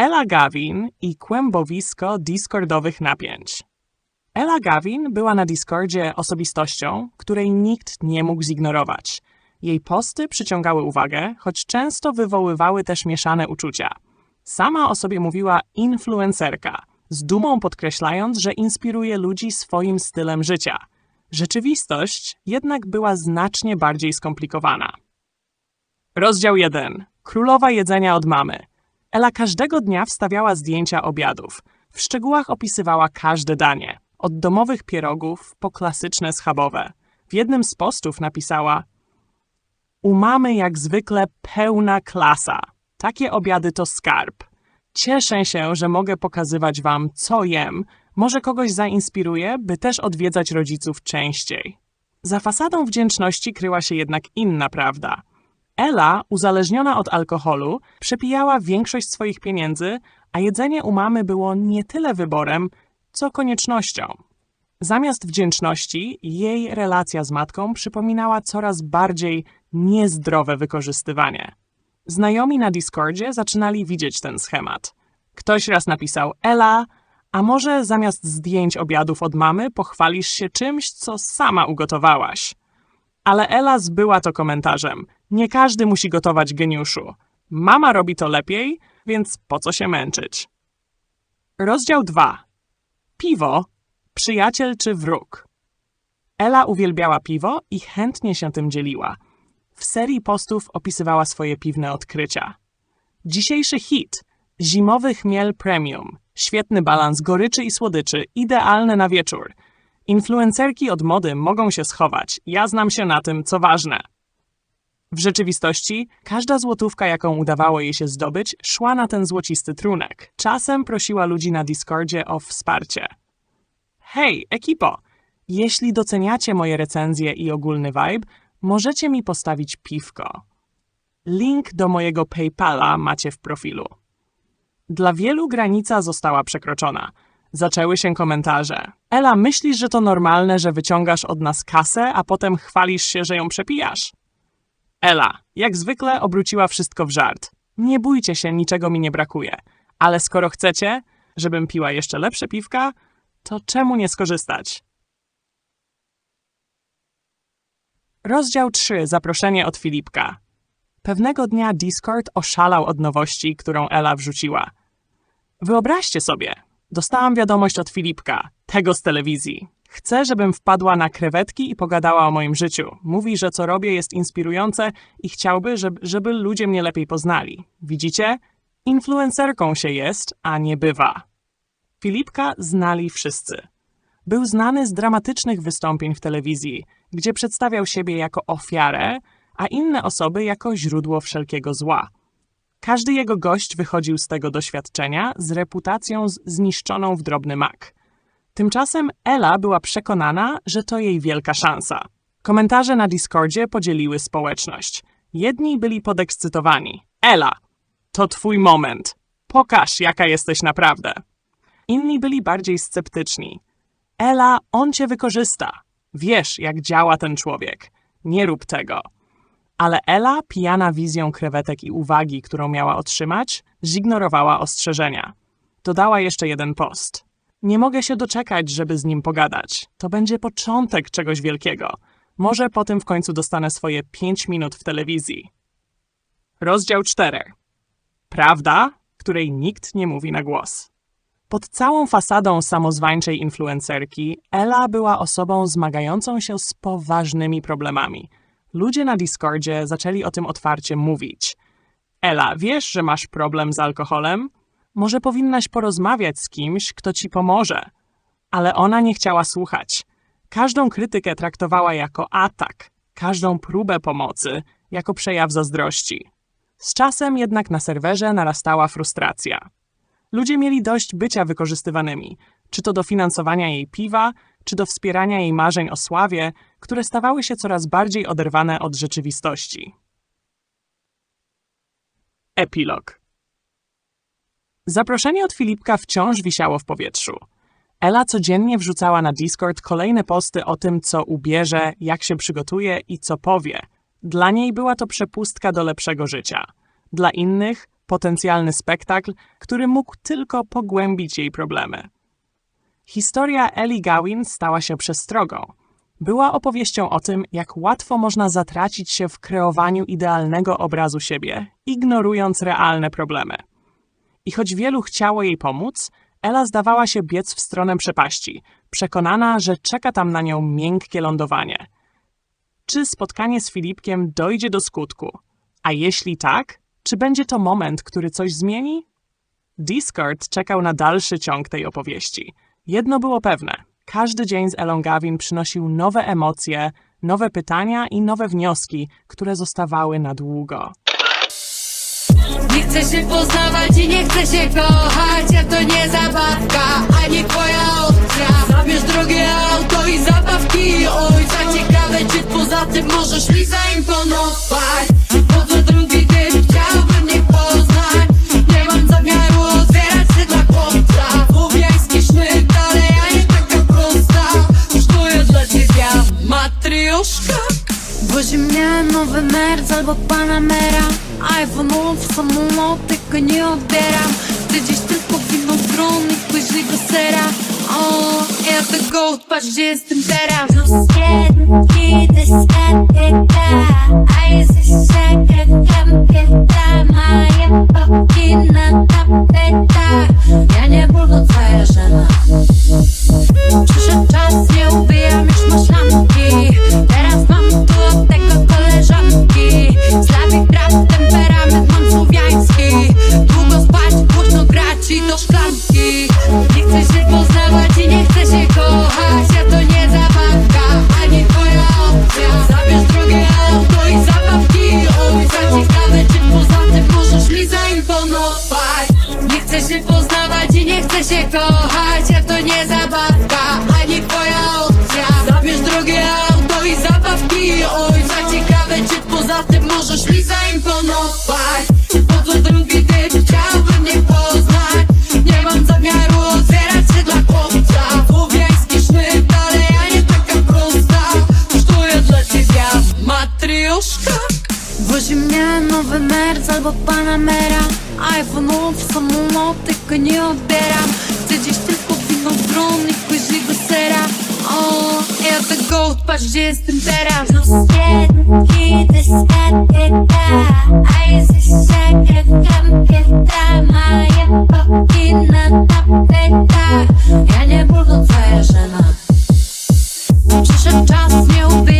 Ella Gavin i kłębowisko Discordowych napięć. Ella Gavin była na Discordzie osobistością, której nikt nie mógł zignorować. Jej posty przyciągały uwagę, choć często wywoływały też mieszane uczucia. Sama o sobie mówiła influencerka, z dumą podkreślając, że inspiruje ludzi swoim stylem życia. Rzeczywistość jednak była znacznie bardziej skomplikowana. Rozdział 1. Królowa jedzenia od mamy. Ela każdego dnia wstawiała zdjęcia obiadów. W szczegółach opisywała każde danie, od domowych pierogów po klasyczne schabowe. W jednym z postów napisała: U mamy jak zwykle pełna klasa. Takie obiady to skarb. Cieszę się, że mogę pokazywać Wam, co jem. Może kogoś zainspiruje, by też odwiedzać rodziców częściej. Za fasadą wdzięczności kryła się jednak inna prawda. Ela, uzależniona od alkoholu, przepijała większość swoich pieniędzy, a jedzenie u mamy było nie tyle wyborem, co koniecznością. Zamiast wdzięczności, jej relacja z matką przypominała coraz bardziej niezdrowe wykorzystywanie. Znajomi na Discordzie zaczynali widzieć ten schemat. Ktoś raz napisał Ela, a może zamiast zdjęć obiadów od mamy pochwalisz się czymś, co sama ugotowałaś. Ale Ela zbyła to komentarzem. Nie każdy musi gotować geniuszu. Mama robi to lepiej, więc po co się męczyć? Rozdział 2. Piwo, przyjaciel czy wróg? Ela uwielbiała piwo i chętnie się tym dzieliła. W serii postów opisywała swoje piwne odkrycia. Dzisiejszy hit zimowy chmiel premium. Świetny balans goryczy i słodyczy, idealny na wieczór. Influencerki od mody mogą się schować. Ja znam się na tym, co ważne. W rzeczywistości każda złotówka, jaką udawało jej się zdobyć, szła na ten złocisty trunek. Czasem prosiła ludzi na Discordzie o wsparcie. Hej, ekipo! Jeśli doceniacie moje recenzje i ogólny vibe, możecie mi postawić piwko. Link do mojego PayPala macie w profilu. Dla wielu granica została przekroczona. Zaczęły się komentarze. Ela, myślisz, że to normalne, że wyciągasz od nas kasę, a potem chwalisz się, że ją przepijasz? Ela, jak zwykle obróciła wszystko w żart. Nie bójcie się, niczego mi nie brakuje. Ale skoro chcecie, żebym piła jeszcze lepsze piwka, to czemu nie skorzystać? Rozdział 3. Zaproszenie od Filipka. Pewnego dnia Discord oszalał od nowości, którą Ela wrzuciła. Wyobraźcie sobie, dostałam wiadomość od Filipka, tego z telewizji. Chce, żebym wpadła na krewetki i pogadała o moim życiu. Mówi, że co robię jest inspirujące i chciałby, żeby, żeby ludzie mnie lepiej poznali. Widzicie? Influencerką się jest, a nie bywa. Filipka znali wszyscy. Był znany z dramatycznych wystąpień w telewizji, gdzie przedstawiał siebie jako ofiarę, a inne osoby jako źródło wszelkiego zła. Każdy jego gość wychodził z tego doświadczenia z reputacją zniszczoną w drobny mak. Tymczasem Ela była przekonana, że to jej wielka szansa. Komentarze na Discordzie podzieliły społeczność. Jedni byli podekscytowani. Ela, to twój moment. Pokaż, jaka jesteś naprawdę. Inni byli bardziej sceptyczni. Ela, on cię wykorzysta. Wiesz, jak działa ten człowiek. Nie rób tego. Ale Ela, pijana wizją krewetek i uwagi, którą miała otrzymać, zignorowała ostrzeżenia. Dodała jeszcze jeden post. Nie mogę się doczekać, żeby z nim pogadać. To będzie początek czegoś wielkiego. Może po tym w końcu dostanę swoje pięć minut w telewizji. Rozdział 4. Prawda, której nikt nie mówi na głos. Pod całą fasadą samozwańczej influencerki, Ela była osobą zmagającą się z poważnymi problemami. Ludzie na Discordzie zaczęli o tym otwarcie mówić. Ela, wiesz, że masz problem z alkoholem? Może powinnaś porozmawiać z kimś, kto ci pomoże. Ale ona nie chciała słuchać. Każdą krytykę traktowała jako atak, każdą próbę pomocy jako przejaw zazdrości. Z czasem jednak na serwerze narastała frustracja. Ludzie mieli dość bycia wykorzystywanymi, czy to do finansowania jej piwa, czy do wspierania jej marzeń o sławie, które stawały się coraz bardziej oderwane od rzeczywistości. Epilog. Zaproszenie od Filipka wciąż wisiało w powietrzu. Ela codziennie wrzucała na Discord kolejne posty o tym, co ubierze, jak się przygotuje i co powie. Dla niej była to przepustka do lepszego życia. Dla innych potencjalny spektakl, który mógł tylko pogłębić jej problemy. Historia Ellie Gowin stała się przestrogą. Była opowieścią o tym, jak łatwo można zatracić się w kreowaniu idealnego obrazu siebie, ignorując realne problemy. I choć wielu chciało jej pomóc, Ela zdawała się biec w stronę przepaści, przekonana, że czeka tam na nią miękkie lądowanie. Czy spotkanie z Filipkiem dojdzie do skutku? A jeśli tak, czy będzie to moment, który coś zmieni? Discord czekał na dalszy ciąg tej opowieści. Jedno było pewne: każdy dzień z Elą Gavin przynosił nowe emocje, nowe pytania i nowe wnioski, które zostawały na długo. Nie chcę się poznawać i nie się kochać Ja to nie zabawka, ani twoja opcja. Zabierz drogie auto i zabawki ojca. Ciekawe czy poza tym możesz mi zaimponować? Po co drugi typ chciałby mnie poznać? Nie mam zamiaru otwierać się dla chłopca. Słowiański sznyt, ale ja nie prosta. Już to jest dla ciebie matrioszka. Wozi mnie nowy Merc albo Panamera. iPhone'ów, samolot, tylko nie odbieram. Chcę gdzieś tylko winogron i pysznego sera. O, ja to gold, patrz gdzie jestem teraz. Los quieren discoteca Ahí se saca campeota Albo Panamera iPhone'ów samolot, tylko nie odbieram Siedzisz tylko winą w gronie, kłyżliwy sera O, ja tego odpatrz, gdzie jestem teraz Plus jeden, kiedy spadnie ta A jest jeszcze krewkam, pięta Moje papki na tapetach Ja nie budu twoja żena Przyszedł czas, nie ubij